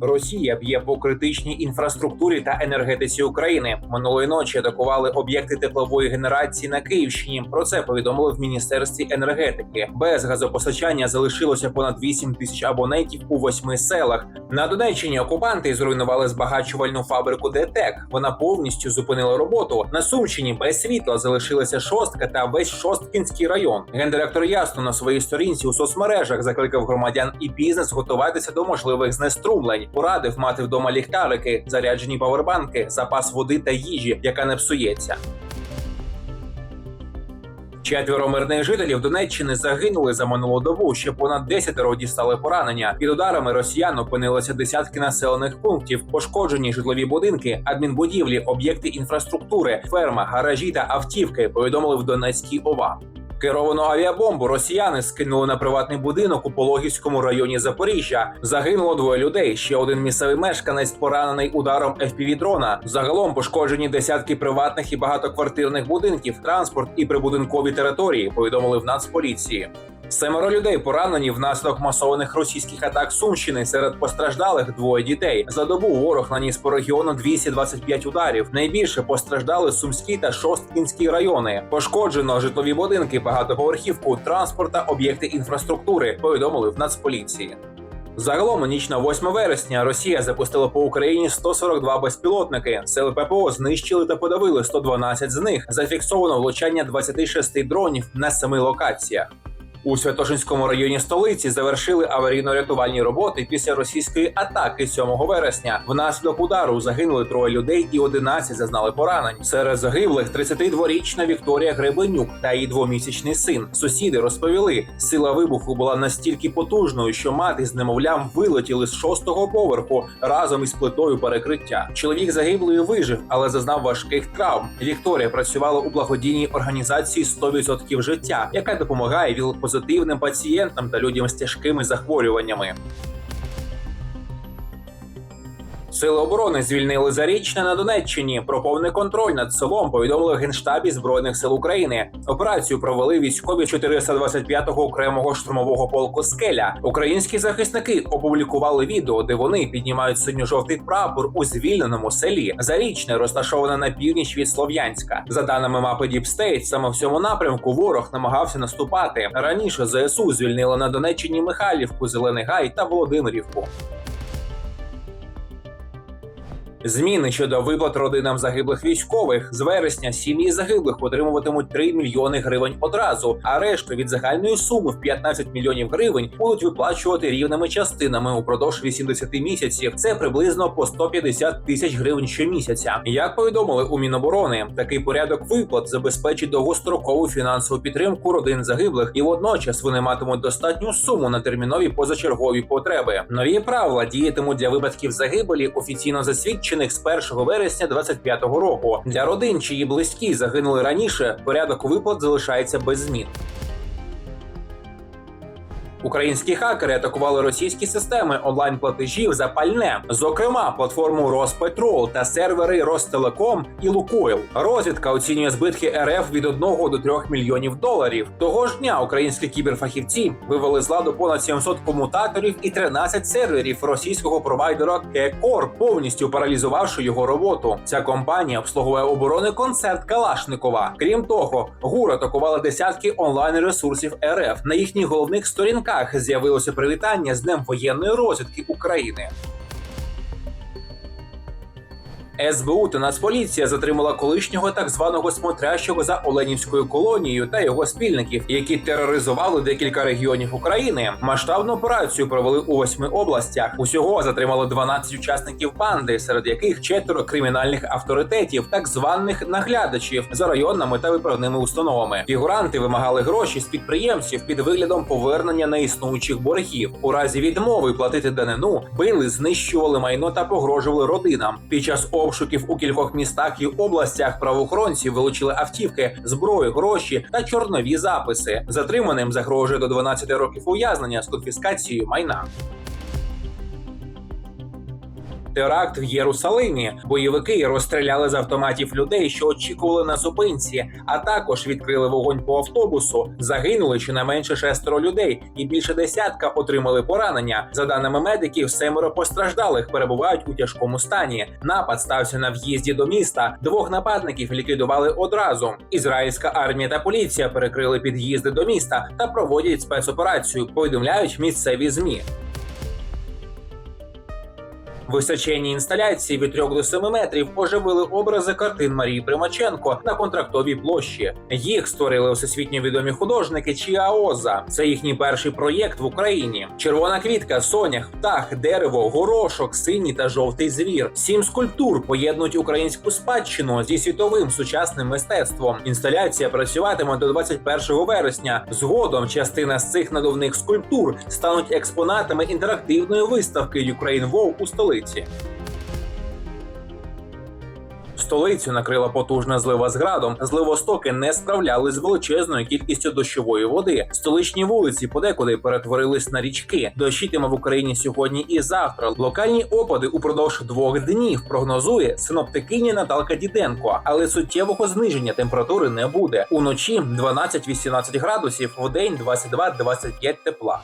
Росія б'є по критичній інфраструктурі та енергетиці України. Минулої ночі атакували об'єкти теплової генерації на Київщині. Про це повідомили в міністерстві енергетики. Без газопостачання залишилося понад 8 тисяч абонентів у восьми селах. На Донеччині окупанти зруйнували збагачувальну фабрику ДТЕК. Вона повністю зупинила роботу. На Сумщині без світла залишилася шостка та весь Шосткінський район. Гендиректор ясно на своїй сторінці у соцмережах закликав громадян і бізнес готуватися до можливих знеструмлень. Порадив мати вдома ліхтарики, заряджені павербанки, запас води та їжі, яка не псується. Четверо мирних жителів Донеччини загинули за минулу добу. Ще понад 10 дістали поранення. Під ударами росіян опинилися десятки населених пунктів, пошкоджені житлові будинки, адмінбудівлі, об'єкти інфраструктури, ферма, гаражі та автівки. Повідомили в Донецькій ОВА. Керовану авіабомбу росіяни скинули на приватний будинок у Пологівському районі Запоріжжя. Загинуло двоє людей. Ще один місцевий мешканець поранений ударом fpv дрона. Загалом пошкоджені десятки приватних і багатоквартирних будинків, транспорт і прибудинкові території. Повідомили в Нацполіції. Семеро людей поранені внаслідок масованих російських атак Сумщини. Серед постраждалих двоє дітей. За добу ворог наніс по регіону 225 ударів. Найбільше постраждали Сумський та Шосткінський райони. Пошкоджено житлові будинки, багатоповерхівку, транспорт та об'єкти інфраструктури. Повідомили в Нацполіції. Загалом у ніч на 8 вересня Росія запустила по Україні 142 безпілотники. Сили ППО знищили та подавили 112 з них. Зафіксовано влучання 26 дронів на семи локаціях. У Святошинському районі столиці завершили аварійно-рятувальні роботи після російської атаки 7 вересня. Внаслідок удару загинули троє людей і 11 зазнали поранень. Серед загиблих 32-річна Вікторія Гребенюк та її двомісячний син. Сусіди розповіли, сила вибуху була настільки потужною, що мати з немовлям вилетіли з шостого поверху разом із плитою перекриття. Чоловік загиблої вижив, але зазнав важких травм. Вікторія працювала у благодійній організації «100% життя, яка допомагає віл-позитивним пацієнтам та людям з тяжкими захворюваннями. Сили оборони звільнили Зарічне на Донеччині. Про повний контроль над селом повідомили генштабі збройних сил України. Операцію провели військові 425-го окремого штурмового полку Скеля. Українські захисники опублікували відео, де вони піднімають синьо-жовтий прапор у звільненому селі. Зарічне розташоване на північ від Слов'янська. За даними мапи Діпстейт, саме в цьому напрямку ворог намагався наступати. Раніше ЗСУ звільнили на Донеччині Михайлівку, Зелений Гай та Володимирівку. Зміни щодо виплат родинам загиблих військових з вересня сім'ї загиблих отримуватимуть 3 мільйони гривень одразу, а решту від загальної суми в 15 мільйонів гривень будуть виплачувати рівними частинами упродовж 80 місяців. Це приблизно по 150 тисяч гривень щомісяця. Як повідомили у Міноборони, такий порядок виплат забезпечить довгострокову фінансову підтримку родин загиблих, і водночас вони матимуть достатню суму на термінові позачергові потреби. Нові правила діятимуть для випадків загибелі офіційно засвідчених з 1 вересня 25-го року. Для родин, чиї близькі загинули раніше, порядок виплат залишається без змін. Українські хакери атакували російські системи онлайн-платежів за пальне, зокрема платформу Роспетрол та сервери Ростелеком і Лукойл. Розвідка оцінює збитки РФ від 1 до 3 мільйонів доларів. Того ж дня українські кіберфахівці вивели з ладу понад 700 комутаторів і 13 серверів російського провайдера Кекор, повністю паралізувавши його роботу. Ця компанія обслуговує оборонний концерт Калашникова. Крім того, ГУР атакувала десятки онлайн ресурсів РФ. На їхніх головних сторінках з'явилося привітання з Днем воєнної розвідки України. СБУ та Нацполіція затримала колишнього так званого смотрящого за Оленівською колонією та його спільників, які тероризували декілька регіонів України. Масштабну операцію провели у восьми областях. Усього затримали 12 учасників банди, серед яких четверо кримінальних авторитетів, так званих наглядачів за районними та виправними установами. Фігуранти вимагали гроші з підприємців під виглядом повернення неіснуючих боргів. У разі відмови платити данину били, знищували майно та погрожували родинам. Під час обшуків у кількох містах і областях правоохоронці вилучили автівки, зброю, гроші та чорнові записи. Затриманим загрожує до 12 років ув'язнення з конфіскацією майна. Теракт в Єрусалимі. Бойовики розстріляли з автоматів людей, що очікували на зупинці, а також відкрили вогонь по автобусу. Загинули щонайменше шестеро людей, і більше десятка отримали поранення. За даними медиків, семеро постраждалих перебувають у тяжкому стані. Напад стався на в'їзді до міста. Двох нападників ліквідували одразу. Ізраїльська армія та поліція перекрили під'їзди до міста та проводять спецоперацію. Повідомляють місцеві змі. Височенні інсталяції від 3 до 7 метрів оживили образи картин Марії Примаченко на контрактовій площі. Їх створили всесвітньо відомі художники Чіаоза. Це їхній перший проєкт в Україні. Червона квітка, сонях, птах, дерево, горошок, синій та жовтий звір. Сім скульптур поєднують українську спадщину зі світовим сучасним мистецтвом. Інсталяція працюватиме до 21 вересня. Згодом частина з цих надувних скульптур стануть експонатами інтерактивної виставки Ukraine Wow у столиці. Столицю накрила потужна злива з градом. Зливостоки не справляли з величезною кількістю дощової води. Столичні вулиці подекуди перетворились на річки. Дощитиме в Україні сьогодні і завтра. Локальні опади упродовж двох днів прогнозує синоптикиня Наталка Діденко, але суттєвого зниження температури не буде. Уночі 12-18 градусів, вдень 22-25 тепла.